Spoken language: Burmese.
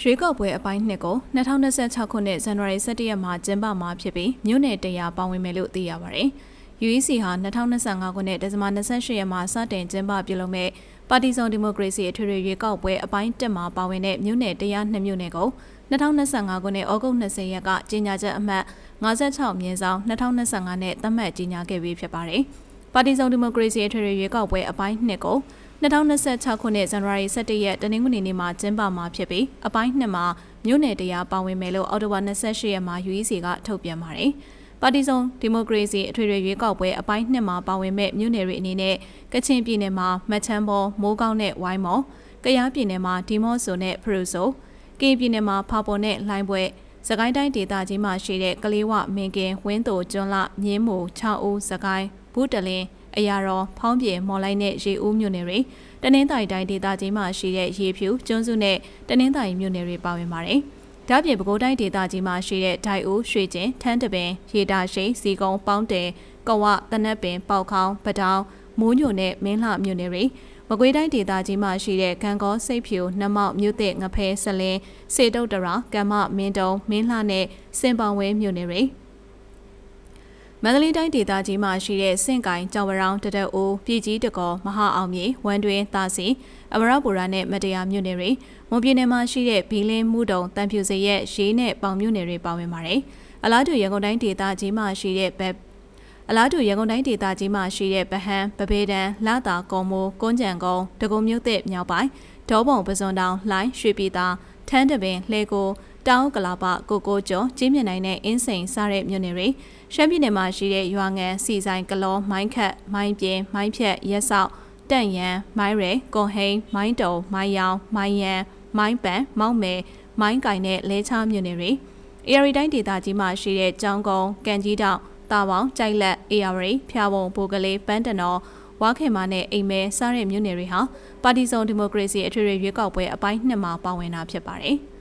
ရွေးကောက်ပွဲအပိုင်းနှစ်ကို2026ခုနှစ်ဇန်နဝါရီ17ရက်မှာကျင်းပမှာဖြစ်ပြီးမြို့နယ်တရာပါဝင်မယ်လို့သိရပါတယ်။ UEC ဟာ2025ခုနှစ်ဒီဇင်ဘာ28ရက်မှာစတင်ကျင်းပပြုလုပ်မဲ့ပါတီစုံဒီမိုကရေစီအထွေထွေရွေးကောက်ပွဲအပိုင်း1မှာပါဝင်တဲ့မြို့နယ်တရား2မြို့နယ်ကို2025ခုနှစ်ဩဂုတ်20ရက်ကကြေညာချက်အမှတ်56မြင်းဆောင်2025နဲ့သတ်မှတ်ကြေညာခဲ့ပြီးဖြစ်ပါတယ်။ပါတီစုံဒီမိုကရေစီအထွေထွေရွေးကောက်ပွဲအပိုင်း2ကို 2026ခုနှစ်ဇန်နဝါရီ17ရက်တနင်္ဂနွေနေ့မှာကျင်းပမှာဖြစ်ပြီးအပိုင်း2မှာမြို့နယ်တရားပါဝင်မယ်လို့အော်တိုဘာ28ရက်မှာ UEC ကထုတ်ပြန်ပါတယ်။ပါတီစုံဒီမိုကရေစီအထွေထွေရွေးကောက်ပွဲအပိုင်း2မှာပါဝင်မဲ့မြို့နယ်တွေအနေနဲ့ကချင်ပြည်နယ်မှာမချမ်းဘောမိုးကောင်းနဲ့ဝိုင်းမော်၊ကယားပြည်နယ်မှာဒီမော့ဆိုနဲ့ဖရူဆို၊ကရင်ပြည်နယ်မှာဖာပေါ်နဲ့လိုင်းပွဲစကိုင်းတိုင်းဒေသကြီးမှာရှိတဲ့ကလေးဝမင်ကင်ဝင်းတိုကျွန်းလမြင်းမို6ဦးစကိုင်းဘူးတလင်း အရာတော်ဖောင်းပြေမော်လိုက်နဲ့ရေဦးမြို့နယ်တွေတနင်္သာရီတိုင်းဒေသကြီးမှာရှိတဲ့ရေဖြူကျွန်းစုနဲ့တနင်္သာရီမြို့နယ်တွေပါဝင်ပါတယ်။ဒါ့ပြင်ပဲခူးတိုင်းဒေသကြီးမှာရှိတဲ့ဒိုင်ဦးရွှေကျင်ထန်းတပင်ရေတာရှိစီကုန်းပေါင်းတယ်ကဝတနက်ပင်ပေါက်ခေါင်းပတောင်မိုးညိုနဲ့မင်းလှမြို့နယ်တွေမကွေးတိုင်းဒေသကြီးမှာရှိတဲ့ကံကောစိတ်ဖြူနှမောက်မြို့သစ်ငဖဲဆလင်းစေတုတ်တရာကမ္မမင်းတုံမင်းလှနဲ့စင်ပောင်ဝဲမြို့နယ်တွေ မန္တလေးတိုင်းဒေသကြီးမှာရှိတဲ့စင့်ကိုင်းကြောင်ဝရောင်တတက်အိုပြည်ကြီးတကောမဟာအောင်မြေဝမ်တွင်သာစီအမရပူရာနဲ့မတရားမြို့နယ်တွေမွန်ပြည်နယ်မှာရှိတဲ့ဘီလင်းမှုတုံတန်ဖြူစေရဲ့ရေးနဲ့ပေါင်မြို့နယ်တွေပါဝင်ပါတယ်။အလားတူရန်ကုန်တိုင်းဒေသကြီးမှာရှိတဲ့ဘက်အလားတူရန်ကုန်တိုင်းဒေသကြီးမှာရှိတဲ့ဗဟန်းပပေတန်လာတာကုံမိုးကုန်းကြံကုန်းတကုံမြို့သစ်မြောက်ပိုင်းဒေါပုံပစွန်တောင်လှိုင်းရွှေပြည်သာထန်းတပင်လှေကို တောင်ကလာပကိုကိုကျော်ကြီးမြင့်နိုင်တဲ့အင်းစိန်စတဲ့မြို့နယ်တွေရှမ်းပြည်နယ်မှာရှိတဲ့ရွာငံစီဆိုင်ကလောမိုင်းခတ်မိုင်းပြင်းမိုင်းဖြတ်ရက်ဆောက်တန့်ရန်မိုင်းရဲကွန်ဟိန်မိုင်းတုံမိုင်းယောင်မိုင်းရန်မိုင်းပန်မောက်မယ်မိုင်းကင်နဲ့လဲချားမြို့နယ်တွေအေရီတိုင်းဒေသကြီးမှာရှိတဲ့ကြောင်ကုန်းကန်ကြီးတောင်တာပေါင်ကြိုက်လက်အေရီဖျားဝုံဘိုကလေးပန်းတနော်ဝါခင်မာနဲ့အိမ်မဲစားတဲ့မြို့နယ်တွေဟာပါတီစုံဒီမိုကရေစီအထွေထွေရွေးကောက်ပွဲအပိုင်းနှစ်မှာပါဝင်တာဖြစ်ပါတယ်။